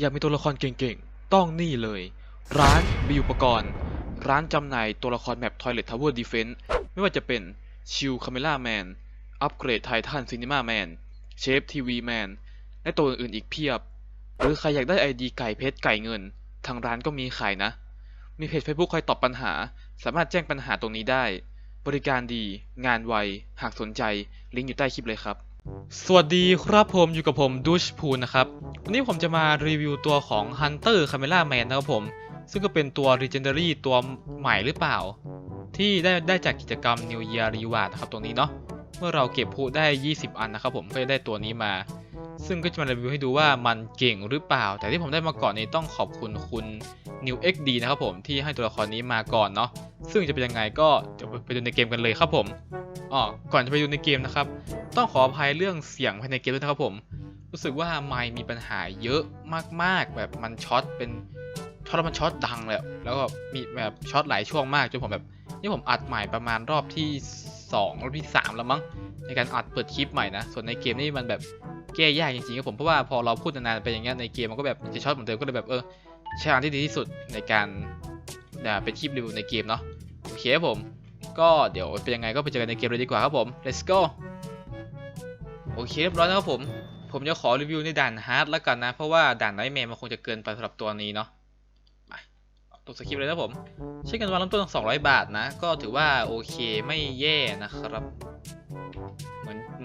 อยากมีตัวละครเก่งๆ ต้องนี่เลย ร้านบีอุปกรณ์ ร้านจำหน่ายตัวละครแมป Toilet Tower Defense ไม่ว่าจะเป็นชิลคาเมล่าแมนอัปเกรดไททันซีนิมาแมนเชฟทีวีแมนและตัวอื่นๆอีกเพียบ หรือใครอยากได้ไอดีไก่เพชรไก่เงิน ทางร้านก็มีขายนะ มีเพจ Facebook คอยตอบปัญหา สามารถแจ้งปัญหาตรงนี้ได้ บริการดี งานไว หากสนใจ ลิงก์อยู่ใต้คลิปเลยครับ สวัสดีครับผมอยู่กับผมดูชพูนนะครับ วันนี้ผมจะมารีวิวตัวของ Hunter Camera Man นะครับผม ซึ่งก็เป็นตัว Legendary ตัวใหม่หรือเปล่า ที่ได้ได้จากกิจกรรม New Year Reward นะครับตรงนี้เนาะเมื่อเราเก็บพูได้ 20 อันนะครับผมก็จะได้ตัวนี้มา ซึ่งก็จะมารีวิวให้ดูว่ามันเก่งหรือเปล่า แต่ที่ผมได้มาก่อนนี้ต้องขอบคุณคุณ New XD นะครับผมที่ให้ตัวละครนี้มาก่อนเนาะซึ่งจะเป็นยังไงก็เดี๋ยวไปดูในเกมกันเลยครับผมอ๋อก่อนจะไปดูในเกมนะครับ ต้องขออภัยเรื่องเสียงภายในเกมด้วยนะครับผม รู้สึกว่าไมค์มีปัญหาเยอะมากๆ แบบมันช็อตเป็นช็อตแล้วมันช็อตดังเลยแล้วก็มีแบบช็อตหลายช่วงมากจนผมแบบนี่ผมอัดใหม่ประมาณรอบที่2รอบที่ 3 แล้วมั้งในการอัดเปิดคลิปใหม่นะ ส่วนในเกมนี่มันแบบ แก้ยากจริงๆครับผมเพราะว่าพอเราพูดนานๆไปอย่างเงี้ยในเกมมันก็แบบจะช็อตเหมือนเดิมก็เลยแบบเออใช้ทางที่ดีที่สุดในการอ่าเป็นคลิปรีวิวในเกมเนาะโอเคครับผม ก็เดี๋ยวเป็นยังไงก็ไปเจอกันในเกมเลยดีกว่าครับผม let's go โอเคเรียบร้อยแล้วครับผม ผมจะขอรีวิวในด่านฮาร์ดแล้วกันนะ เพราะว่าด่านไนท์แมนมันคงจะเกินไปสำหรับตัวนี้เนาะตัวสคริปต์เลยนะผม ใช้เงินวันเริ่มต้น 200 บาทนะ ก็ถือว่าโอเคไม่แย่นะครับ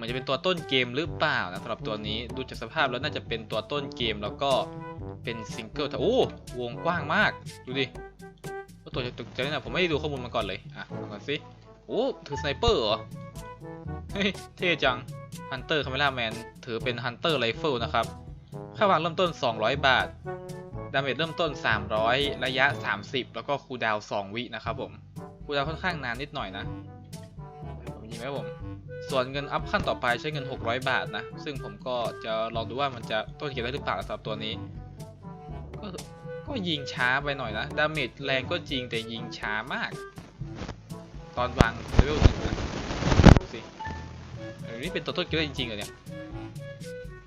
มือนจะเป็นตัวต้นเกมหรือเปล่านะสำหรับตัวนี้ดูจากสภาพแล้วน่าจะเป็นตัวต้นเกมแล้วก็เป็นซิงเกิลโอ้วงกว้างมาก ดูดิว่าตัวจะตกใจนะผมไม่ได้ดูข้อมูลมาก่อนเลย อะมาก่อนสิโอ้ถือสไนเปอร์เหรอ เฮ้ย เท่จังฮันเตอร์คาเมล่าแมนถือเป็นฮันเตอร์ไรเฟิลนะครับ ค่าวางเริ่มต้น 200 บาท ดาเมจเริ่มต้น 300 ระยะ 30 แล้วก็คูดาว 2 วินะครับผม คูดาวค่อนข้างนานนิดหน่อยนะผมยิงไหมผม ส่วนเงินอัพขั้นต่อไปใช้เงิน 600 บาทนะ ซึ่งผมก็จะลองดูว่ามันจะต้นเกมได้หรือเปล่าสำหรับตัวนี้ ก็ก็ยิงช้าไปหน่อยนะ ดาเมจแรงก็จริงแต่ยิงช้ามาก ตอนวางเลเวลหนึ่งนะดูสิออนี่เป็นตัวต้นเกมได้จริงๆเหรอเนี่ย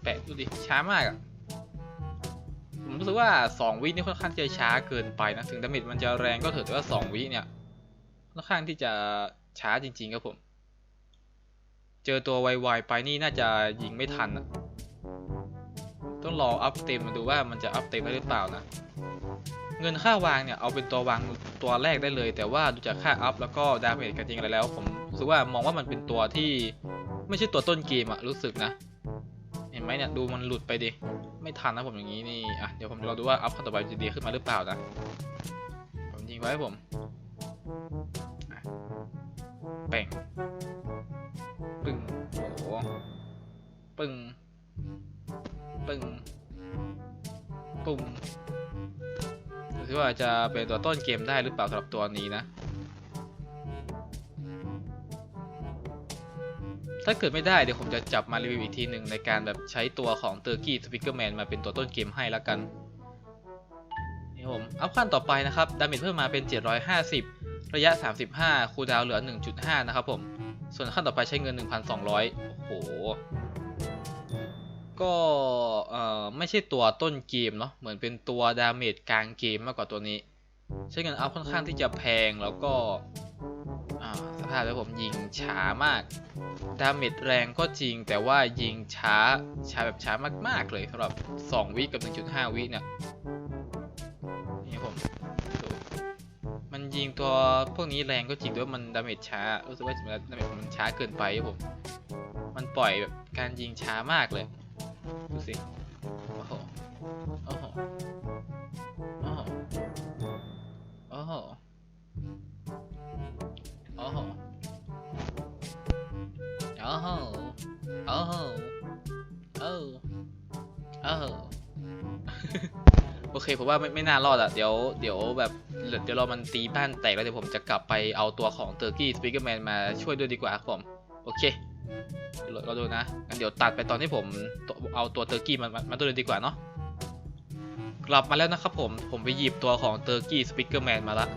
แปะดูดิ ช้ามากอะ่ะผมรู้สึกว่า 2 วินี่ค่อนข้างจะช้าเกินไปนะ ถึงดาเมจมันจะแรงก็เถอะแต่ว่า 2 วิเนี่ยค่อนข้างที่จะช้าจริงๆครับผม เจอตัวไวๆไปนี่น่าจะยิงไม่ทันอะต้องรออัพเต็มมาดูว่ามันจะอัพเต็มได้หรือเปล่านะ เงินค่าวางเนี่ยเอาเป็นตัววางตัวแรกได้เลย แต่ว่าดูจากค่าอัพแล้วก็ดาเมจกันจริงอะไรแล้ว ผมรู้สึกว่ามองว่ามันเป็นตัวที่ไม่ใช่ตัวต้นเกมอะรู้สึกนะ เห็นไหมเนี่ยดูมันหลุดไปดิ ไม่ทันนะผมอย่างนี้นี่อะเดี๋ยวผมจะรอดูว่าอัพขั้นต่อไปจะดีขึ้นมาหรือเปล่านะผมยิงไว้ผมอะเป่งปึ้ง ปึงปึงปุ่มดูสิว่าจะเป็นตัวต้นเกมได้หรือเปล่าสำหรับตัวนี้นะ ถ้าเกิดไม่ได้เดี๋ยวผมจะจับมารีวิวอีกทีหนึ่งในการแบบใช้ตัวของ Turkey Speaker Man มนมาเป็นตัวต้นเกมให้แล้วกันนี่ผมอัพขั้นต่อไปนะครับ ดาเมจเพิ่มมาเป็น 750 ระยะ 35 คูลดาวเหลือ 1.5 นะครับผม ส่วนขั้นต่อไปใช้เงิน 1,200 โอ้โห ก็เอ่อไม่ใช่ตัวต้นเกมเนาะ เหมือนเป็นตัวดาเมจกลางเกมมากกว่าตัวนี้ ใช้เงินอัพค่อนข้างที่จะแพงแล้วก็สภาพแล้วผมยิงช้ามาก ดาเมจแรงก็จริง แต่ว่ายิงช้าช้าแบบช้ามากๆเลยสำหรับ 2 วิกับ 1.5 วิเนี่ย ยิงตัวพวกนี้แรงก็จริงแต่ว่ามันดาเมจช้า รู้สึกว่าดาเมจมันช้าเกินไปครับผม มันปล่อยแบบการยิงช้ามากเลย ดูสิ เคผมว่าไม่ไม่น่ารอดอะเดี๋ยวเดี๋ยวแบบเดี๋ยวรอมันตีบ้านแตกแล้วเดี๋ยวผมจะกลับไปเอาตัวของ Turkey Speaker Man มาช่วยด้วยดีกว่าครับผมโอเคเดี๋ยวเราดูนะงั้นเดี๋ยวตัดไปตอนที่ผมเอาตัว Turkey มามามาตัวเลยดีกว่าเนาะกลับมาแล้วนะครับผมผมไปหยิบตัวของ Turkey Speaker Man มาละ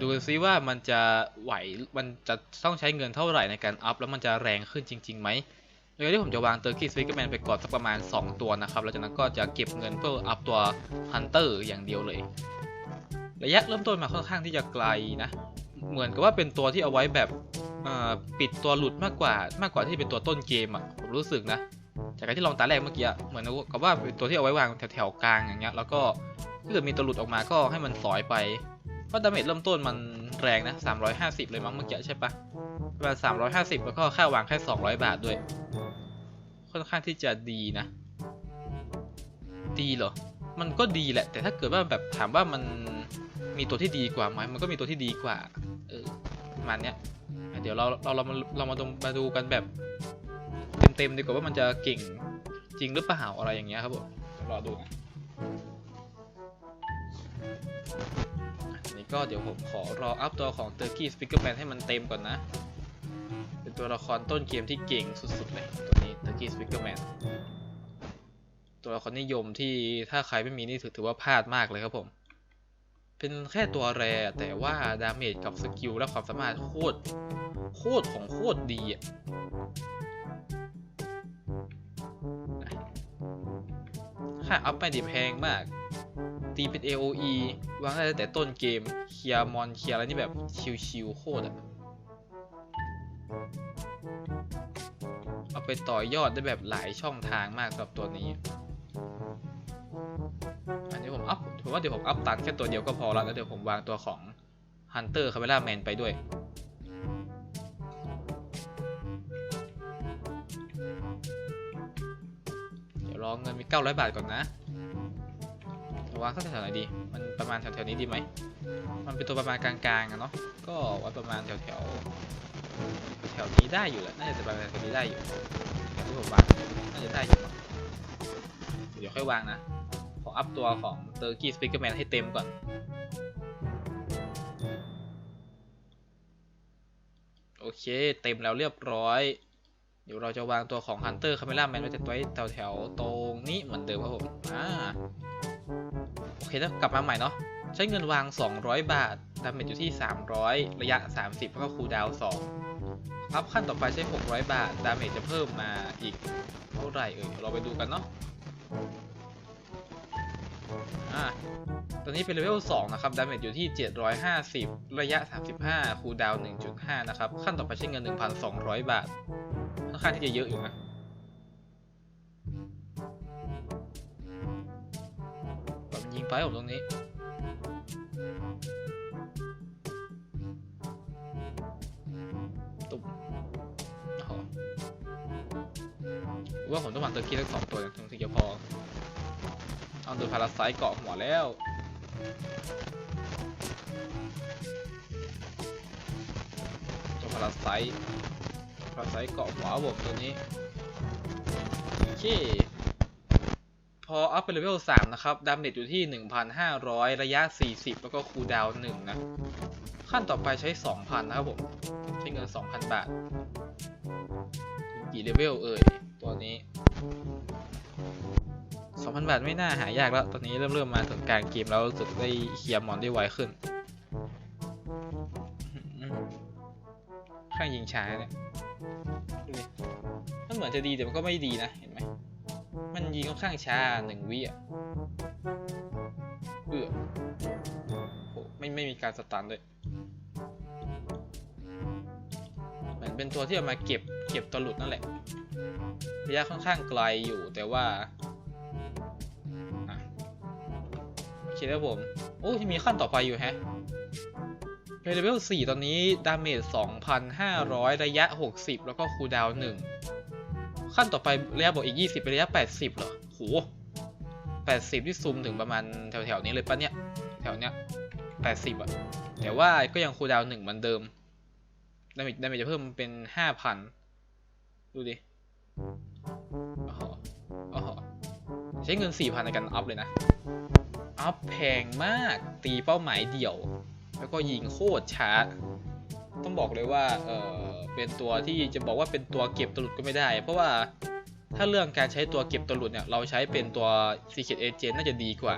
ดูซิว่ามันจะไหวมันจะต้องใช้เงินเท่าไหร่ในการอัพแล้วมันจะแรงขึ้นจริงๆไหม โดยที่ผมจะวางเตอร์กี้สปิกเกอร์แมนไปก่อนสักประมาณ 2 ตัวนะครับ แล้วจากนั้นก็จะเก็บเงินเพื่ออัพตัวฮันเตอร์อย่างเดียวเลย ระยะเริ่มต้นมาค่อนข้างที่จะไกลนะ เหมือนกับว่าเป็นตัวที่เอาไว้แบบปิดตัวหลุดมากกว่ามากกว่าที่เป็นตัวต้นเกมอะผมรู้สึกนะ จากการที่ลองตาแรกเมื่อกี้เหมือนกับว่าเป็นตัวที่เอาไว้วางแถวๆกลางอย่างเงี้ยแล้วก็ถ้าเกิดมีตัวหลุดออกมาก็ให้มันสอยไปเพราะดาเมจเริ่มต้นมันแรงนะ350 เลยมั้งเมื่อกี้ใช่ปะประมาณ350 แล้วก็ค่าวางแค่ 200 บาทด้วย ค่อนข้างที่จะดีนะ ดีเหรอ มันก็ดีแหละ แต่ถ้าเกิดว่าแบบถามว่ามันมีตัวที่ดีกว่าไหมมันก็มีตัวที่ดีกว่า เออประมาณเนี้ยอะเดี๋ยวเราเราเรามาเรามาดูมาดูกันแบบเต็มๆดีกว่าว่ามันจะเก่งจริงหรือเปล่าอะไรอย่างเงี้ยครับผมเดี๋ยวรอดูนะอะทีนี้ก็เดี๋ยวผมขอรออัพตัวของ Turkey Speaker Man ให้มันเต็มก่อนนะ เป็นตัวละครต้นเกมที่เก่งสุดๆเลยตัวนี้ Turkey Speaker Man ตัวละครนิยมที่ถ้าใครไม่มีนี่ถือถือว่าพลาดมากเลยครับผม เป็นแค่ตัวแรแต่ว่าดาเมจกับสกิลและความสามารถโคตรโคตรของโคตรดีอะค่าอัพไม่ดีแพงมาก ตีเป็น AOE วางได้แต่ต้นเกม เคลียร์มอนเคลียร์อะไรนี่แบบชิวๆโคตรอะ เอาไปต่อยอดได้แบบหลายช่องทางมากสำหรับตัวนี้ อันนี้ผมอัพผมว่าเดี๋ยวผมอัพตัดแค่ตัวเดียวก็พอแล้วแล้วเดี๋ยวผมวางตัวของ Hunter Camera Man ไปด้วยเดี๋ยวรอเงินมี 900 บาทก่อนนะวางสักแถวไหนดี มันประมาณแถวๆนี้ดีไหม มันเป็นตัวประมาณกลางๆอะเนาะ ก็ไว้ประมาณแถวๆ แถวนี้ได้อยู่แหละน่าจะประมาณแถวนี้ได้อยู่แถวที่ผมวางน่าจะได้อยู่เดี๋ยวค่อยวางนะ ขออัพตัวของ Turkey Speaker Man ให้เต็มก่อนโอเค เต็มแล้วเรียบร้อย เดี๋ยวเราจะวางตัวของ Hunter Camera Man ไว้ไว้แถวแถวๆตรงนี้เหมือนเดิมครับผมอ่าโอเคแล้วกลับมาใหม่เนาะใช้เงินวาง 200 บาทดาเมจอยู่ที่ 300 ระยะ 30 แล้วก็คูลดาวน์2 อัพขั้นต่อไปใช้ 600 บาท ดาเมจจะเพิ่มมาอีกเท่าไหร่เอ่ย เราไปดูกันเนาะ อ่า ตอนนี้เป็นเลเวล 2 นะครับ ดาเมจอยู่ที่ 750 ระยะ 35 คูลดาวน์1.5 นะครับ ขั้นต่อไปใช้เงิน 1,200 บาท ค่อนข้างที่จะเยอะอยู่นะแบบยิงไปผมตรงนี้ ตุ่มโอ้โหหรือว่าผมต้องวางตอร์กี้ทั้งสองตัวถึงจะพอ เอาโดนพาราไซต์เกาะหัวแล้วเจ้าพาราไซต์พาราไซต์เกาะหัวผมตัวนี้ โอเค พออัพเป็นเลเวล3นะครับ ดาเมจอยู่ที่ 1,500 ระยะ 40 แล้วก็คูลดาวน์1นะ ขั้นต่อไปใช้ 2,000 นะครับผม ใช้เงิน 2,000 บาท กี่เลเวลเอ่ย ตัวนี้ 2,000 บาทไม่น่าหายากแล้ว ตอนนี้เริ่มเริ่มมาถึงกลางเกมแล้วรู้สึกได้เคลียร์มอนได้ไวขึ้น ข้างยิงช้าเนี่ยมันเหมือนจะดีแต่มันก็ไม่ดีนะ เห็นไหม มันยิงค่อนข้างช้าหนึ่งวิอะเอือโหไม่ไม่มีการสตันด้วยเหมื เป็นตัวที่เอามาเก็บเก็บตัวหลุดนั่นแหละระยะค่อนข้างไกลอยู่แต่ว่าอะโอเคแล้วผมโอ้ยมีขั้นต่อไปอยู่แฮะเลเวล4ตอนนี้ ดาเมจ 2,500 ระยะ 60 แล้วก็คูดาวน์1ขั้นต่อไประยะบวกอีก 20 เป็นระยะ 80 เหรอโห80 ที่ซูมถึงประมาณแถวๆนี้เลยปะเนี่ย แถวเนี้ย 80อะแต่ว่าก็ยังคูดาวน์1เหมือนเดิม ดาเมจดาเมจจะเพิ่มเป็น5,000ดูดิอ๋ออ๋อใช้เงิน4,000ในการอัพเลยนะ อัพแพงมากตีเป้าหมายเดี่ยว แล้วก็ยิงโคตรช้า ต้องบอกเลยว่าเออเป็นตัวที่จะบอกว่าเป็นตัวเก็บตลุดก็ไม่ได้ เพราะว่าถ้าเรื่องการใช้ตัวเก็บตลุดเนี่ย เราใช้เป็นตัว Secret Agent น่าจะดีกว่า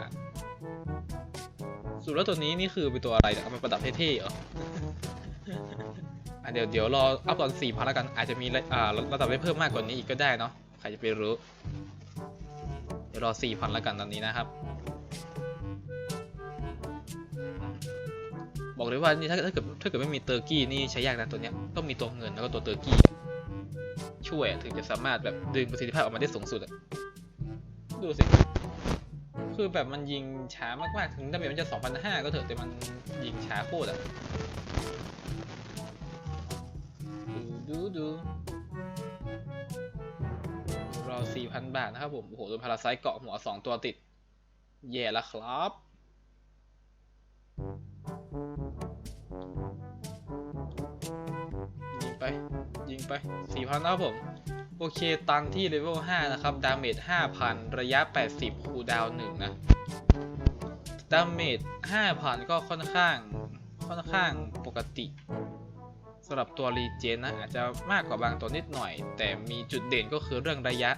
สุดแล้วตัวนี้นี่คือเป็นตัวอะไรเนี่ยเอามาประดับเท่ๆเหรอ เดี๋ยวเดี๋ยวรออัพตอนสี่พันแล้วกัน อาจจะมีอ่าระดับได้เพิ่มมากกว่านี้อีกก็ได้เนาะ ใครจะไปรู้ เดี๋ยวรอสี่พันแล้วกันตอนนี้นะครับ บอกเลยว่านี่ถ้าถ้าเกิดถ้าเกิดไม่มีเตอร์กี้นี่ใช้ยากนะตัวเนี้ย ต้องมีตัวเงินแล้วก็ตัวเตอร์กี้ช่วยถึงจะสามารถแบบดึงประสิทธิภาพออกมาได้สูงสุดอะดูสิ คือแบบมันยิงช้ามากๆ ถึงดาเมจมันจะ 2,500 ก็เถอะแต่มันยิงช้าโคตรอะ ดูดูดูรอ4,000บาทนะครับผม โอ้โห โดนพาราไซต์เกาะหัว2ตัวติด แย่แล้วครับ ยิงไป ยิงไป4,000นะครับผม โอเค ตันที่เลเวล5นะครับ ดาเมจ5,000ระยะ80คูดาวน์1นะ ดาเมจ5,000ก็ค่อนข้าง ค่อนข้างปกติ สำหรับตัวรีเจนนะอาจจะมากกว่าบางตัวนิดหน่อย แต่มีจุดเด่นก็คือเรื่องระยะ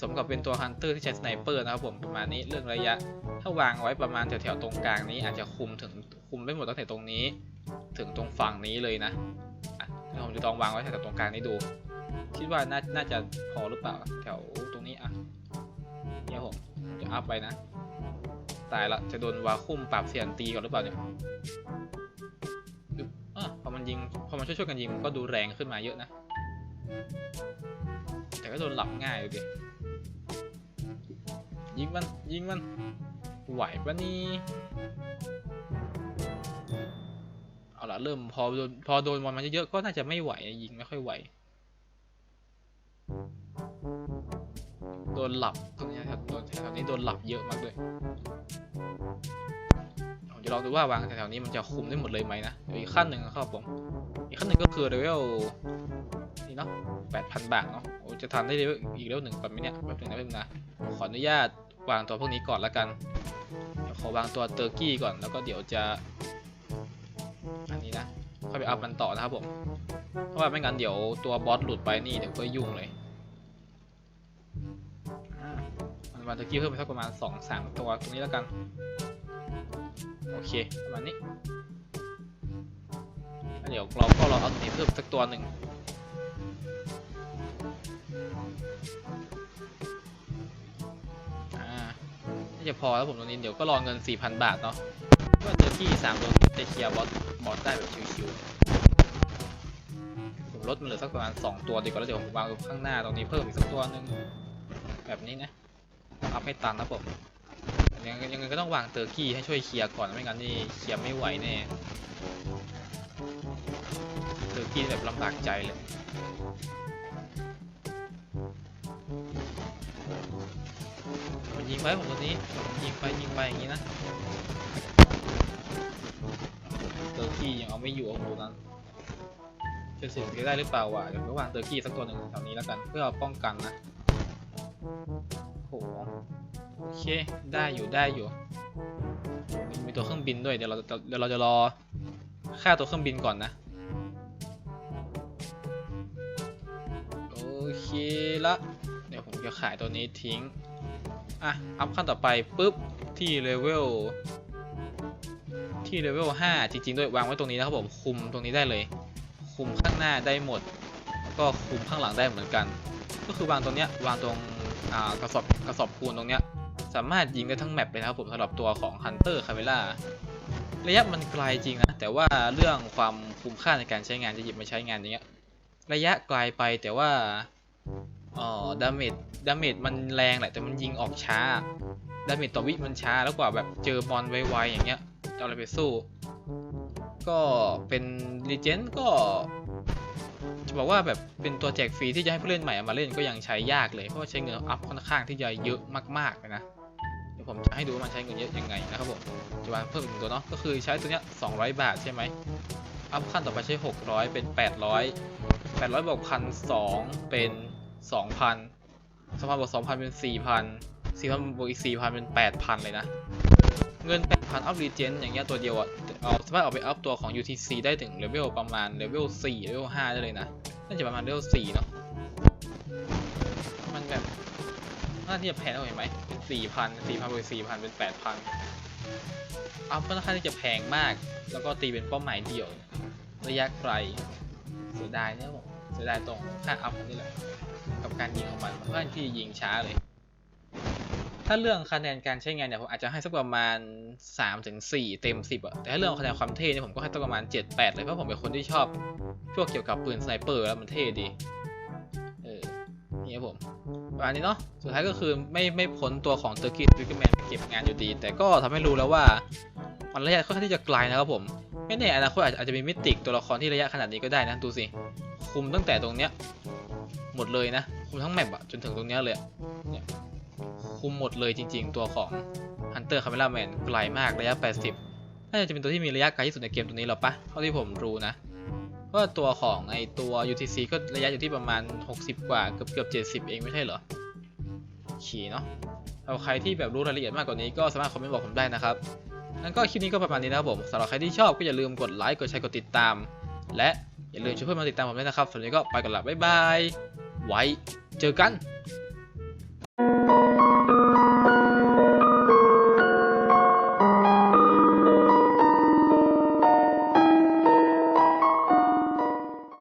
สมกับเป็นตัวฮันเตอร์ที่ใช้สไนเปอร์นะครับผมประมาณนี้เรื่องระยะ ถ้าวางไว้ประมาณแถวๆตรงกลางนี้ อาจจะคุมถึงคุมได้หมดตั้งแต่ตรงนี้ ถึงตรงฝั่งนี้เลยนะผมจะลองวางไว้แถวตรงกลางนี้ดู คิดว่าน่าน่าจะพอหรือเปล่าแถวตรงนี้อะเนี่ยผมจะอัพไปนะ ตายละจะโดนวาคุ้มปรับเสียนตีก่อนหรือเปล่าเนี่ย ยิง พอมันช่วยๆกันยิงมันก็ดูแรงขึ้นมาเยอะนะ แต่ก็โดนหลับง่ายเลยดิยิงมัน ยิงมัน ไหวปะนี่ เอาละเริ่มพอโดนพอโดนบอลมันเยอะๆก็น่าจะไม่ไหวยิงไม่ค่อยไหว โดนหลับตรงนี้ครับโดนแถวนี้โดนหลับเยอะมากเลย ผมจะลองดูว่าวางแถวๆนี้มันจะคุมได้หมดเลยไหมนะเดี๋ยวอีกขั้นหนึ่งนะครับผม อีกขั้นหนึ่งก็คือเลเวลนี่เนาะแปดพันบาทเนาะโอ้จะทันได้เลเวลอีกเลเวลหนึ่งก่อนไหมเนี่ยแป๊บหนึงนะแป๊บนึงนะขออนุญาตวางตัวพวกนี้ก่อนละกันเดี๋ยวขอวางตัวเตอร์กี้ก่อนแล้วก็เดี๋ยวจะ อันนี้นะค่อยไปอัพมันต่อนะครับผมเพราะว่าไม่งั้นเดี๋ยวตัวบอสหลุดไปนี่เดี๋ยวก็ยุ่งเลยอ่ามันวันตะกี้เพิ่มไปสักประมาณสองสามตัวตรงนี้แล้วกัน โอเคประมาณนี้เดี๋ยวเราก็รอเอาตัวนี้เพิ่มสักตัวหนึ่งอ่าจะพอแล้วผมตรงนี้เดี๋ยวก็รอเงิน 4,000 บาทเนาะว่าเจอที่3ตัวจะเคลียร์บอสบอสได้แบบชิวๆผมลดมันเหลือสักประมาณ 2 ตัวดีกว่าแล้วเดี๋ยวผมวางข้างหน้าตรงนี้เพิ่มอีกสักตัวหนึ่งแบบนี้นะอัพให้ตันนะผม ยังยังไงก็ต้องวางเตอร์กี้ให้ช่วยเคลียร์ก่อนไม่งั้นนี่เคลียร์ไม่ไหวแน่เตอร์กี้แบบลำบากใจเลยมันยิงไปผมตัวนี้ยิงไปยิงไปอย่างนี้นะเตอร์กี้ยังเอาไม่อยู่ของตัวนั้นจะเสียงได้หรือเปล่าวะเดี๋ยวก็วางเตอร์กี้สักตัวหนึ่งแถวนี้แล้วกันเพื่อป้องกันนะโห โอเค ได้อยู่ได้อยู่ มีตัวเครื่องบินด้วยเดี๋ยวเราเดี๋ยวเราจะรอค่าตัวเครื่องบินก่อนนะ โอเคละ เดี๋ยวผมจะขายตัวนี้ทิ้ง อะ อัพขั้นต่อไปปุ๊บ ที่เลเวล ที่เลเวล5จริง ๆ ด้วยวางไว้ตรงนี้นะครับผม คุมตรงนี้ได้เลย คุมข้างหน้าได้หมด ก็คุมข้างหลังได้เหมือนกัน ก็คือวางตรงเนี้ยวางตรงกระสอบกระสอบปูนตรงเนี้ย สามารถยิงได้ทั้งแมปเลยนะครับผมสำหรับตัวของ Hunter c a m e r a ระยะมันไกลจริงนะ แต่ว่าเรื่องความคุ้มค่าในการใช้งานจะหยิบมาใช้งานอย่างเงี้ยระยะไกลไปแต่ว่าอ๋อดาเมจดาเมจมันแรงแหละแต่มันยิงออกช้าดาเมจต่อวิมันช้าแล้วกว่าแบบเจอบอลไวๆอย่างเงี้ยจะเอาอะไรไปสู้ ก็เป็นรีเจนก็จะบอกว่าแบบเป็นตัวแจกฟรีที่จะให้ผู้เล่นใหม่มาเล่นก็ยังใช้ยากเลยเพราะว่าใช้เงินอัพค่อนข้างที่จะเยอะมากๆเลยนะ ผมจะให้ดูว่ามันใช้เงินเยอะยังไงนะครับผมจะวางเพิ่มอีกหนึ่งตัวเนาะก็คือใช้ตัวเนี้ย200 บาทใช่ไหมอัพขั้นต่อไปใช้ 600 เป็น 800 800บวกพันสองเป็น2,000 2,000บวก2,000เป็น4,000 4,000บวกอีก4,000เป็น8,000เลยนะ เงิน8,000อัพรีเจนอย่างเงี้ยตัวเดียวอะเอาสามารถเอาไปอัพตัวของ UTC ได้ถึงเลเวลประมาณเลเวล4เลเวล5ได้เลยนะ น่าจะประมาณเลเวล4เนาะ น่าที่จะแพงเท่าไหร่ไหมเป็น4,000 4,000บวก4,000เป็น8,000อัพค่อนข้างที่จะแพงมาก แล้วก็ตีเป็นเป้าหมายเดียว ระยะไกลเสียดายเนี่ยผมเสียดายตรงค่าอัพนี่แหละ กับการยิงของมันมันค่อนที่ยิงช้าเลย ถ้าเรื่องคะแนนการใช้งานเนี่ยผมอาจจะให้สักประมาณ3ถึง4เต็ม 10อะแต่ถ้าเรื่องคะแนนความเท่เนี่ยผมก็ให้สักประมาณ 7 8 เลยเพราะผมเป็นคนที่ชอบพวกเกี่ยวกับปืนสไนเปอร์แล้วมันเท่ดี เออนี่ครับผม ประมาณนี้เนาะสุดท้ายก็คือไม่ไม่พ้นตัวของเตอร์กี้วิกแมนเก็บงานอยู่ดี แต่ก็ทำให้รู้แล้วว่ามันระยะค่อนข้างที่จะไกลนะครับผม ไม่แน่อนาคตอาจจะอาจจะมีมิติกตัวละครที่ระยะขนาดนี้ก็ได้นะดูสิคุมตั้งแต่ตรงเนี้ยหมดเลยนะ คุมทั้งแมปอะจนถึงตรงเนี้ยเลยอะเนี่ยคุมหมดเลยจริง ๆ ตัวของ Hunter Camera Man ไกลมากระยะ 80 น่าจะเป็นตัวที่มีระยะไกลที่สุดในเกมตัวนี้หรอปะเท่าที่ผมรู้นะ เพราะว่าตัวของไอตัว UTC ก็ระยะอยู่ที่ประมาณ 60 กว่าเกือบเกือบ70 เองไม่ใช่เหรอขี่เนาะเอาใครที่แบบรู้รายละเอียดมากกว่านี้ก็สามารถคอมเมนต์บอกผมได้นะครับงั้นก็คลิปนี้ก็ประมาณนี้นะครับผมสำหรับใครที่ชอบก็อย่าลืมกดไลค์กดแชร์กดติดตาม และอย่าลืมช่วยเพื่อนมาติดตามผมด้วยนะครับสำหรับวันนี้ก็ไปก่อนละบ๊ายบายไว้เจอกัน